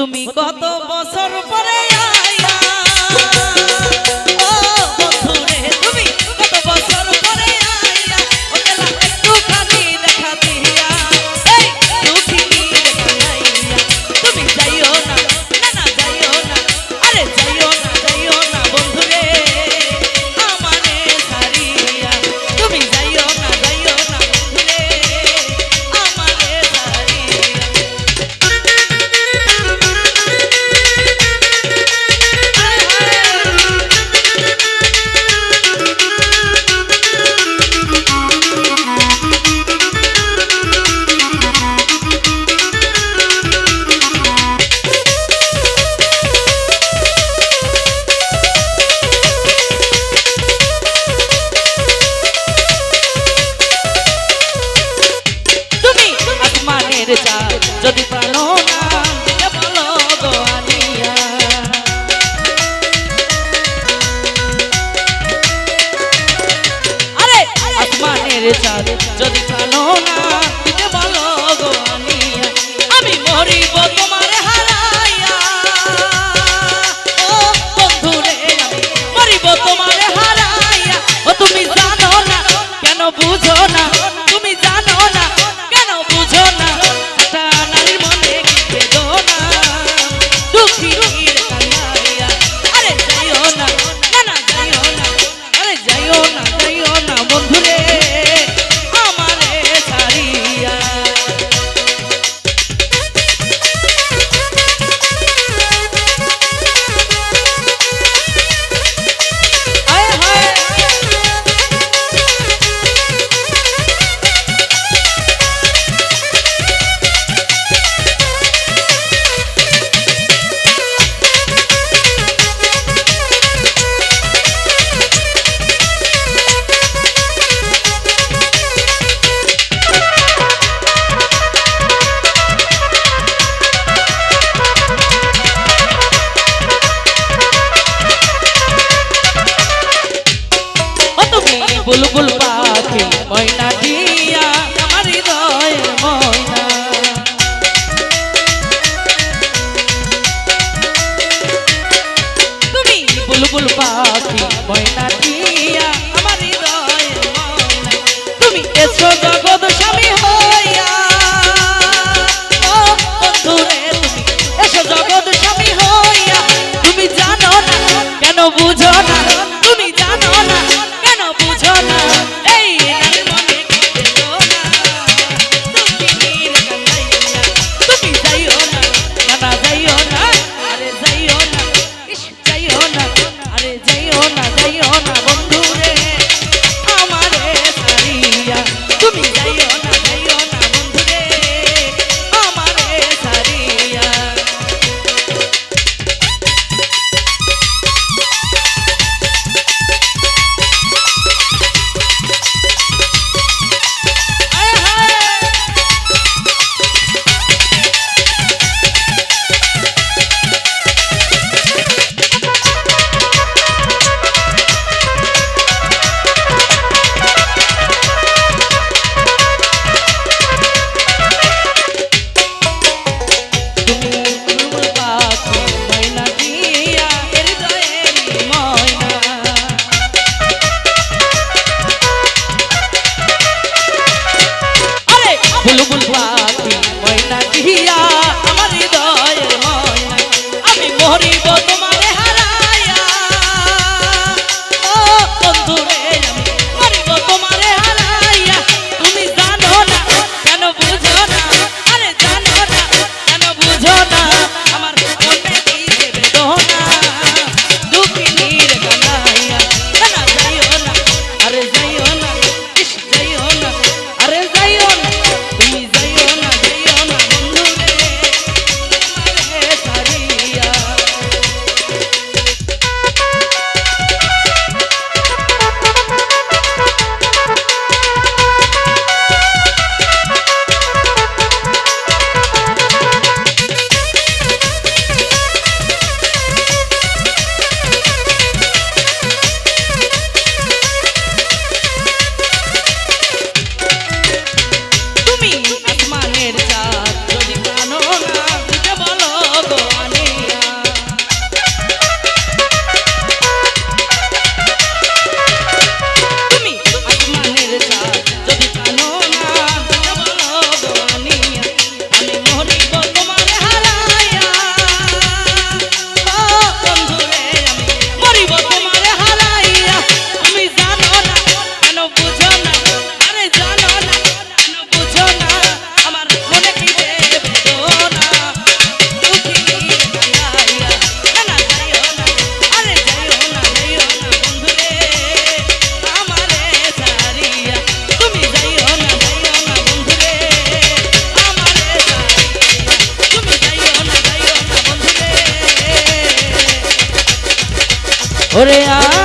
তুমি কত বছর পরে আ দিয়া যদি প্রাণ না দিলে বলো গোয়ালিয়া আরে আসমানের চাঁদ যদি প্রাণ না বুলবুল পাখি ময়না দিয়া আমার হৃদয়ের ময়না। তুমি বুলবুল পাখি ময়না দিয়া পরিবর্তন ওরে আ